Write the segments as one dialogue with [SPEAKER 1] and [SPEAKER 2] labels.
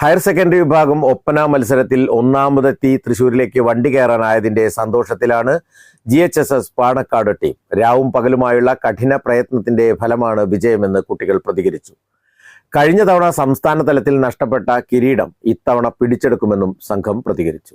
[SPEAKER 1] Higher secondary വിഭാഗം ഒപ്പന മത്സരത്തിൽ ഒന്നാമതെത്തി തൃശൂരിലേക്ക് വണ്ടി കയറാനായതിന്റെ സന്തോഷത്തിലാണ് G H S S Panakkad team. രാവും പകലുമായുള്ള കഠിന പ്രയത്നത്തിന്റെ ഫലമാണ് വിജയമെന്ന് കുട്ടികൾ പ്രതികരിച്ചു. കഴിഞ്ഞ തവണ സംസ്ഥാന തലത്തിൽ നഷ്ടപ്പെട്ട കിരീടം ഇത്തവണ പിടിച്ചെടുക്കുമെന്നും സംഘം പ്രതികരിച്ചു.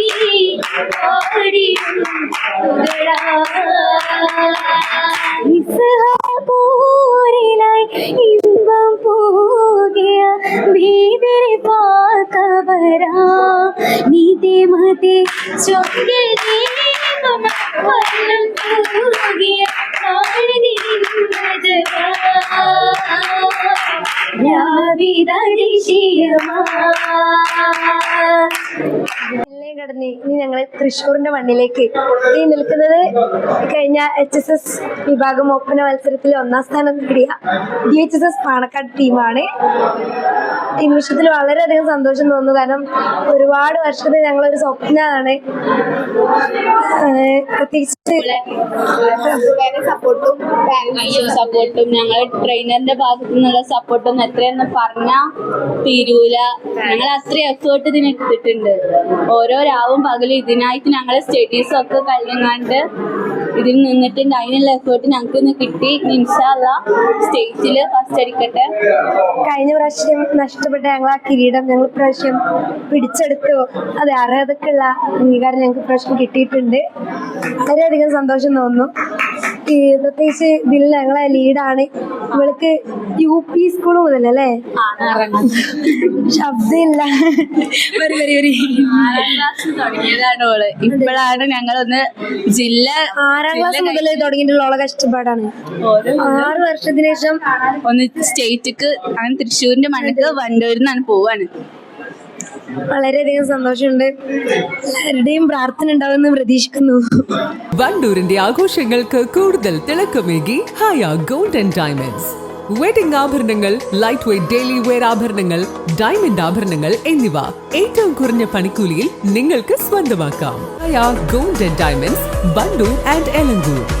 [SPEAKER 2] ಭೀವಿರಿ ಪಾಕವರ ನಿದೆ ಮದೆ
[SPEAKER 3] ಚೊಂಗಿರಿ കടന്ന് ഇനി ഞങ്ങൾ തൃശ്ശൂരിന്റെ മണ്ണിലേക്ക്. ഈ നിൽക്കുന്നത് കഴിഞ്ഞ എച്ച് എസ് എസ് വിഭാഗം ഒപ്പന മത്സരത്തിൽ ഒന്നാം സ്ഥാനം നേടിയ D H S S Panakkad ടീമാണ്. ഈ നിമിഷത്തിൽ വളരെയധികം സന്തോഷം തോന്നുന്നു. കാരണം ഒരുപാട് വർഷത്തെ ഞങ്ങളൊരു സ്വപ്നമാണ്. പ്രത്യേകിച്ച്
[SPEAKER 4] സപ്പോർട്ടും സപ്പോർട്ടും ഞങ്ങൾ ട്രെയിനറിന്റെ ഭാഗത്തു നിന്നുള്ള സപ്പോർട്ടും എത്രയെന്ന് പറഞ്ഞാൽ തീരൂല. ഞങ്ങൾ അത്രയും എഫേർട്ട് ഇതിന് എടുത്തിട്ടുണ്ട്. ഓരോ രാവും പകലും ഇതിനായിട്ട് ഞങ്ങളെ സ്റ്റഡീസും ഒക്കെ കഴിഞ്ഞാണ്ട് ഇതിൽ നിന്നിട്ടുണ്ട്. അതിനുള്ള എഫേർട്ട് ഞങ്ങൾക്ക് ഇന്ന് കിട്ടി. ഇൻഷാല്ല സ്റ്റേറ്റിൽ ഫസ്റ്റ് അടിക്കട്ടെ.
[SPEAKER 3] കഴിഞ്ഞ പ്രാവശ്യം നഷ്ടപ്പെട്ട ഞങ്ങൾ ആ കിരീടം ഞങ്ങൾ പ്രാവശ്യം പിടിച്ചെടുത്തു. അത് അർഹതക്കുള്ള അംഗീകാരം ഞങ്ങൾക്ക് പ്രാവശ്യം കിട്ടിയിട്ടുണ്ട്. വളരെയധികം സന്തോഷം തോന്നുന്നു. പ്രത്യേകിച്ച് ഇതിൽ ഞങ്ങളെ ലീഡാണ് ഇവൾക്ക് യു പി സ്കൂൾ മുതലല്ലേ?
[SPEAKER 4] അല്ലേ
[SPEAKER 3] ശബ്ദമില്ല. വരി വരി വരി.
[SPEAKER 4] ആറാം ക്ലാസ് തുടങ്ങിയതാണ് ഓൾ. ഇപ്പോഴാണ് ഞങ്ങളൊന്ന് ജില്ല
[SPEAKER 3] ആറാം ക്ലാസ് മുതൽ തുടങ്ങിയിട്ടുള്ള ഓളെ കഷ്ടപ്പാടാണ്. ആറ് വർഷത്തിന് ശേഷം
[SPEAKER 4] ഒന്ന് സ്റ്റേറ്റിക്ക് അങ്ങനെ തൃശ്ശൂരിന്റെ മണ്ണിൽ വണ്ടൂരിൽ നിന്നാണ് പോവാണ്.
[SPEAKER 3] വളരെയധികം സന്തോഷമുണ്ട്. എല്ലാവരുടെയും പ്രാർത്ഥന ഉണ്ടാവുമെന്ന് പ്രതീക്ഷിക്കുന്നു.
[SPEAKER 5] വണ്ടൂരിന്റെ ആഘോഷങ്ങൾക്ക് കൂടുതൽ തിളക്കമേകി ഹായ ഗോൾഡൻ ഡയമണ്ട്സ്. വെഡിംഗ് ആഭരണങ്ങൾ ലൈറ്റ് വെയ്റ്റ് ഡെയിലി വെയർ ആഭരണങ്ങൾ ഡയമണ്ട് ആഭരണങ്ങൾ എന്നിവ ഏറ്റവും കുറഞ്ഞ പണിക്കൂലിയിൽ നിങ്ങൾക്ക് സ്വന്തമാക്കാം. Gold golden diamonds Wandoor and Elankur.